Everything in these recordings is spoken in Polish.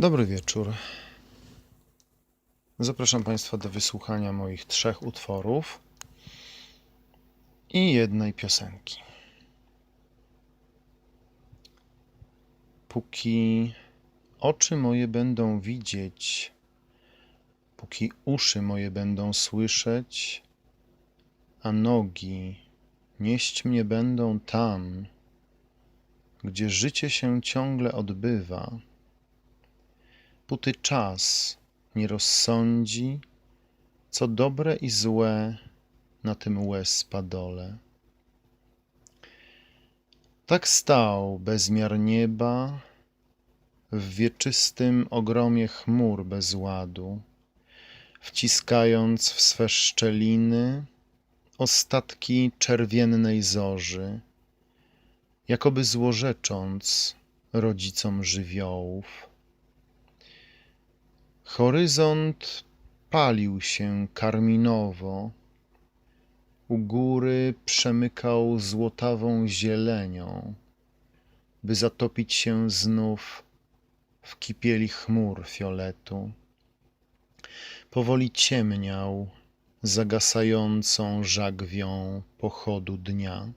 Dobry wieczór. Zapraszam Państwa do wysłuchania moich trzech utworów i jednej piosenki. Póki oczy moje będą widzieć, póki uszy moje będą słyszeć, a nogi nieść mnie będą tam, gdzie życie się ciągle odbywa póty czas nie rozsądzi, co dobre i złe na tym łez padole. Tak stał bezmiar nieba w wieczystym ogromie chmur bez ładu, wciskając w swe szczeliny ostatki czerwiennej zorzy, jakoby złorzecząc rodzicom żywiołów. Horyzont palił się karminowo, u góry przemykał złotawą zielenią, by zatopić się znów w kipieli chmur fioletu. Powoli ciemniał zagasającą żagwią pochodu dnia.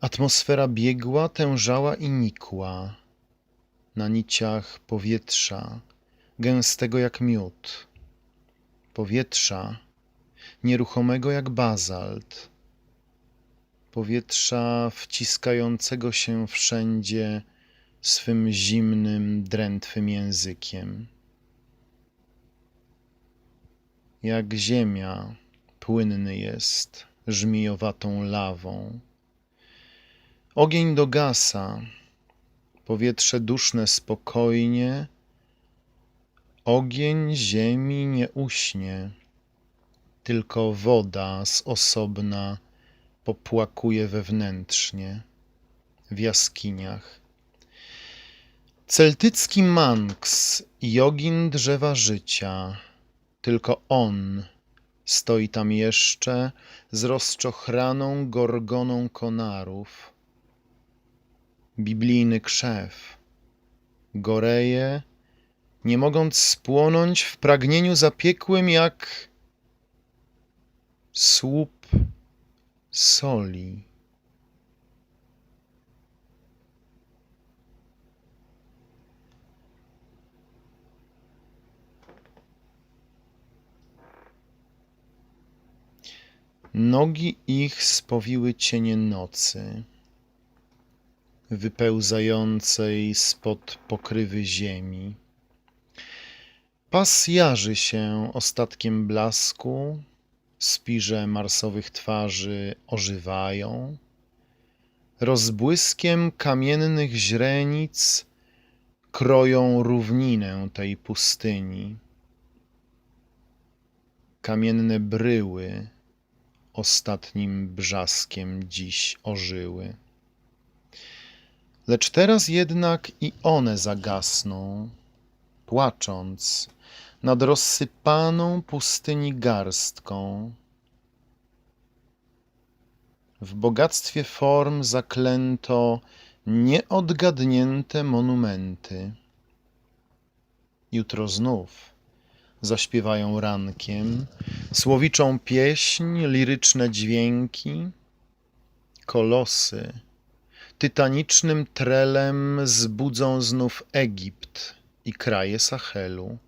Atmosfera biegła, tężała i nikła na niciach powietrza, gęstego jak miód, powietrza nieruchomego jak bazalt, powietrza wciskającego się wszędzie swym zimnym, drętwym językiem. Jak ziemia płynny jest żmijowatą lawą. Ogień dogasa, powietrze duszne spokojnie, ogień ziemi nie uśnie, tylko woda z osobna popłakuje wewnętrznie w jaskiniach. Celtycki manks, jogin drzewa życia, tylko on stoi tam jeszcze z rozczochraną gorgoną konarów. Biblijny krzew goreje, nie mogąc spłonąć w pragnieniu zapiekłym jak słup soli. Nogi ich spowiły cienie nocy, wypełzającej spod pokrywy ziemi. Pas jarzy się ostatkiem blasku, spirze marsowych twarzy ożywają, rozbłyskiem kamiennych źrenic kroją równinę tej pustyni. Kamienne bryły ostatnim brzaskiem dziś ożyły. Lecz teraz jednak i one zagasną, płacząc nad rozsypaną pustyni garstką. W bogactwie form zaklęto nieodgadnięte monumenty. Jutro znów zaśpiewają rankiem słowiczą pieśń, liryczne dźwięki, kolosy tytanicznym trelem zbudzą znów Egipt i kraje Sahelu,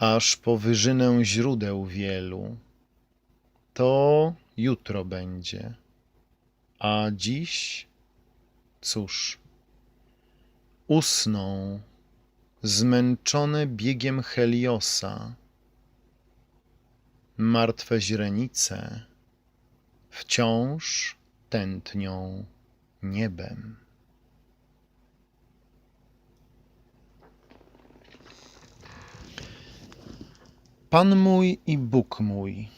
aż po wyżynę źródeł wielu. To jutro będzie, a dziś, cóż, usną zmęczone biegiem Heliosa, martwe źrenice wciąż tętnią niebem. Pan mój i Bóg mój,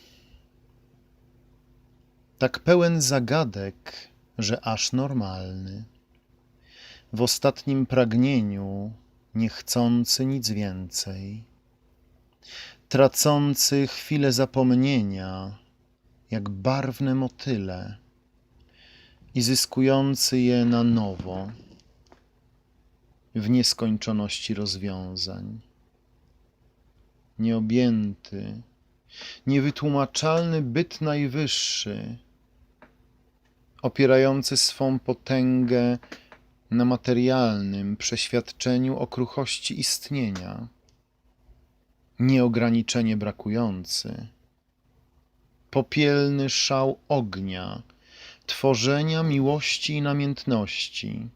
tak pełen zagadek, że aż normalny, w ostatnim pragnieniu nie chcący nic więcej, tracący chwilę zapomnienia, jak barwne motyle i zyskujący je na nowo. w nieskończoności rozwiązań. Nieobjęty, niewytłumaczalny byt najwyższy, opierający swą potęgę na materialnym przeświadczeniu o kruchości istnienia, nieograniczenie brakujący, popielny szał ognia, tworzenia miłości i namiętności,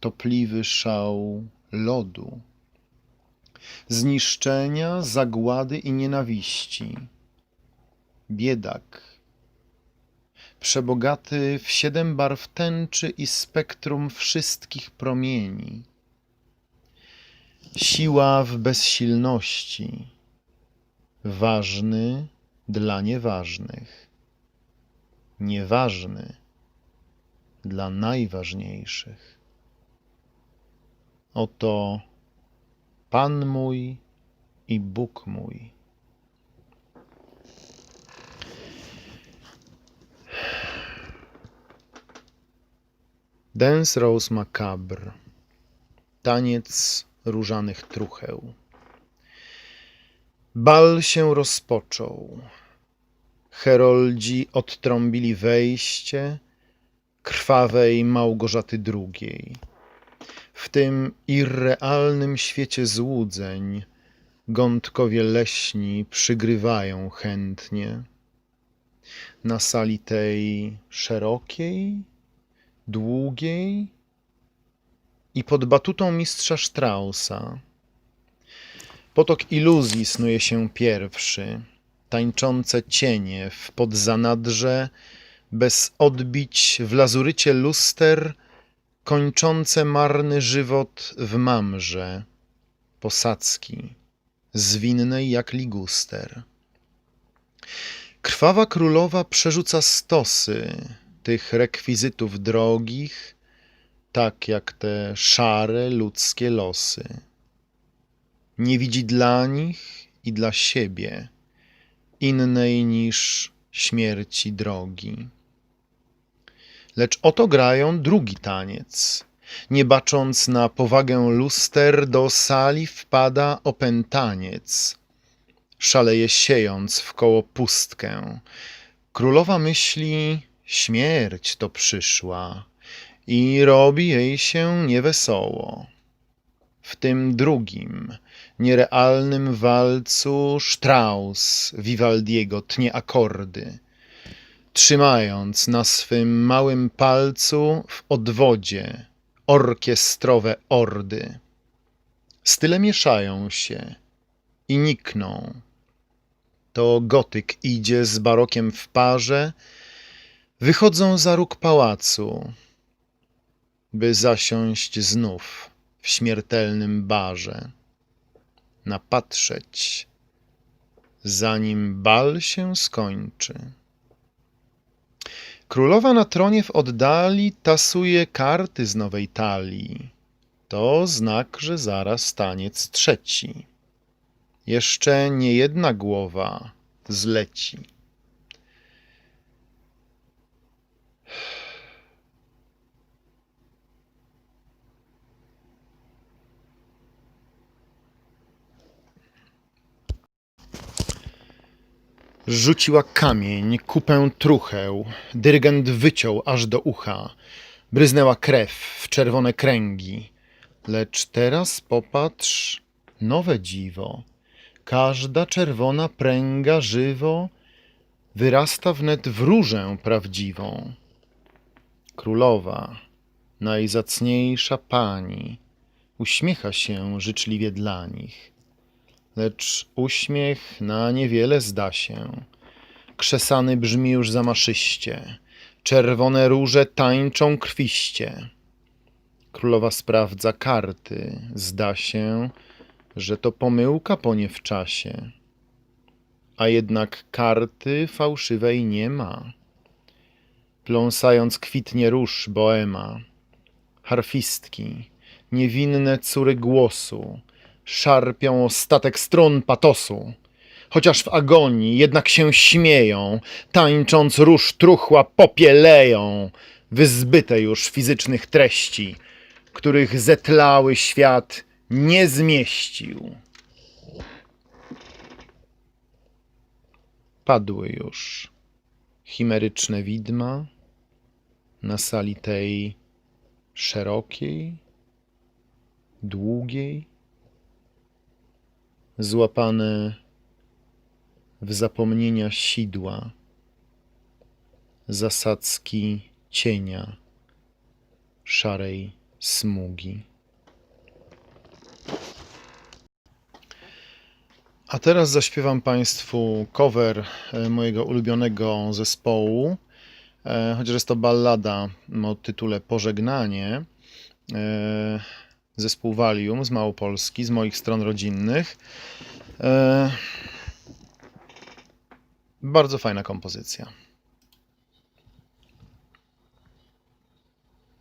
topliwy szał lodu, zniszczenia, zagłady i nienawiści, biedak, przebogaty w siedem barw tęczy i spektrum wszystkich promieni, siła w bezsilności, ważny dla nieważnych, nieważny dla najważniejszych. Oto Pan mój i Bóg mój. Dance Rose Macabre Taniec różanych trucheł Bal się rozpoczął. Heroldzi odtrąbili wejście krwawej Małgorzaty II. W tym irrealnym świecie złudzeń gątkowie leśni przygrywają chętnie. Na sali tej szerokiej, długiej i pod batutą mistrza Straussa. Potok iluzji snuje się pierwszy, tańczące cienie w podzanadrze, bez odbić w lazurycie luster, kończące marny żywot w mamrze, posadzki, zwinnej jak liguster. Krwawa królowa przerzuca stosy tych rekwizytów drogich, tak jak te szare ludzkie losy. Nie widzi dla nich i dla siebie innej niż śmierci drogi. Lecz oto grają drugi taniec. Nie bacząc na powagę luster, do sali wpada opętaniec. Szaleje siejąc w koło pustkę. Królowa myśli, śmierć to przyszła i robi jej się niewesoło. W tym drugim, nierealnym walcu Strauss Vivaldiego tnie akordy, trzymając na swym małym palcu w odwodzie orkiestrowe ordy. Style mieszają się i nikną. To gotyk idzie z barokiem w parze, wychodzą za róg pałacu, by zasiąść znów w śmiertelnym barze, napatrzeć, zanim bal się skończy. Królowa na tronie w oddali tasuje karty z nowej talii. To znak, że zaraz taniec trzeci. Jeszcze nie jedna głowa zleci. Rzuciła kamień, kupę trucheł, dyrygent wyciął aż do ucha. Bryznęła krew w czerwone kręgi. Lecz teraz popatrz, nowe dziwo. Każda czerwona pręga żywo wyrasta wnet w różę prawdziwą. Królowa, najzacniejsza pani, uśmiecha się życzliwie dla nich lecz uśmiech na niewiele zda się. Krzesany brzmi już zamaszyście, czerwone róże tańczą krwiście. Królowa sprawdza karty, zda się, że to pomyłka po nie w czasie. A jednak karty fałszywej nie ma. Pląsając kwitnie róż boema, harfistki, niewinne córy głosu, szarpią statek strun patosu. Chociaż w agonii jednak się śmieją, tańcząc róż truchła popieleją, wyzbyte już fizycznych treści, których zetlały świat nie zmieścił. Padły już chimeryczne widma na sali tej szerokiej, długiej, złapane w zapomnienia sidła, zasadzki cienia szarej smugi. A teraz zaśpiewam Państwu cover e, mojego ulubionego zespołu, e, chociaż jest to ballada o tytule Pożegnanie. Zespół Valium z Małopolski, z moich stron rodzinnych. E, Bardzo fajna kompozycja.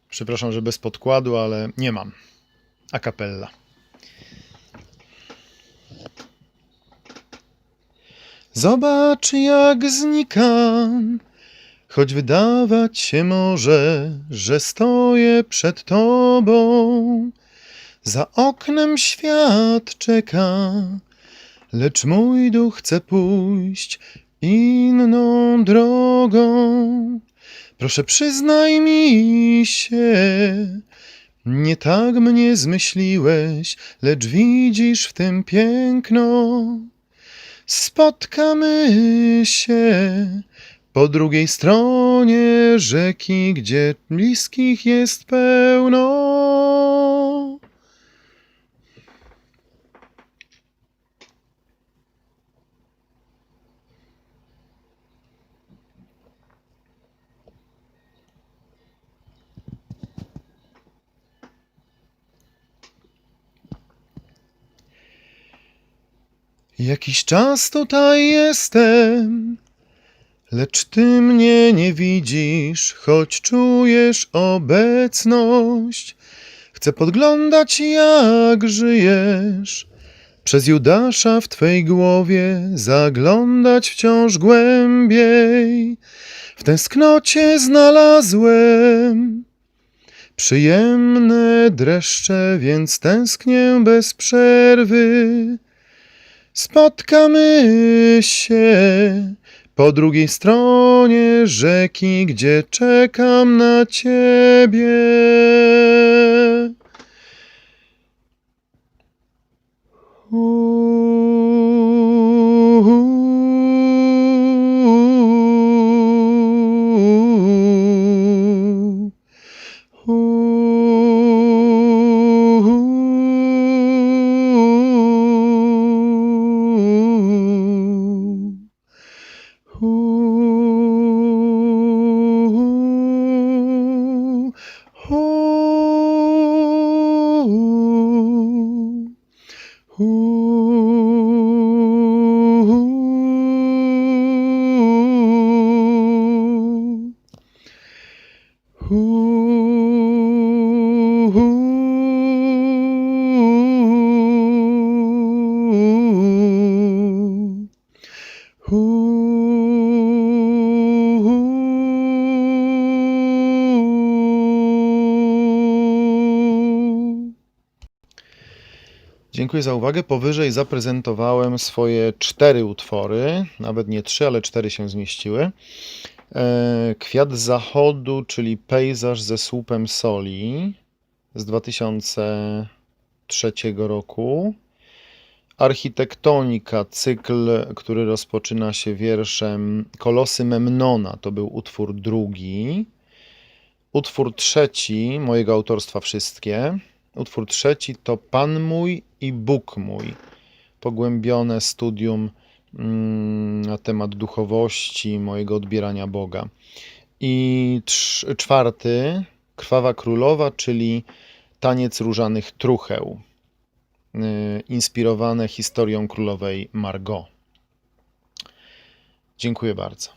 Przepraszam, że bez podkładu, ale nie mam. A capella. Zobacz, jak znikam, choć wydawać się może, że stoję przed tobą. Za oknem świat czeka, lecz mój duch chce pójść inną drogą. Proszę przyznaj mi się, nie tak mnie zmyśliłeś, lecz widzisz w tym piękno. Spotkamy się po drugiej stronie rzeki, gdzie bliskich jest pełno. Jakiś czas tutaj jestem, lecz ty mnie nie widzisz, choć czujesz obecność. Chcę podglądać, jak żyjesz. Przez Judasza w twej głowie zaglądać wciąż głębiej. W tęsknocie znalazłem przyjemne dreszcze, więc tęsknię bez przerwy. Spotkamy się po drugiej stronie rzeki, gdzie czekam na ciebie. 呼 Dziękuję za uwagę. Powyżej zaprezentowałem swoje cztery utwory, nawet nie trzy, ale cztery się zmieściły. E, Kwiat zachodu, czyli pejzaż ze słupem soli z 2003 roku. Architektonika, cykl, który rozpoczyna się wierszem Kolosy Memnona, to był utwór drugi. Utwór trzeci, mojego autorstwa wszystkie. Utwór trzeci to Pan mój i Bóg mój. Pogłębione studium mm, na temat duchowości, mojego odbierania Boga. I czwarty, Krwawa Królowa, czyli taniec różanych trucheł, y, inspirowane historią królowej Margot. Dziękuję bardzo.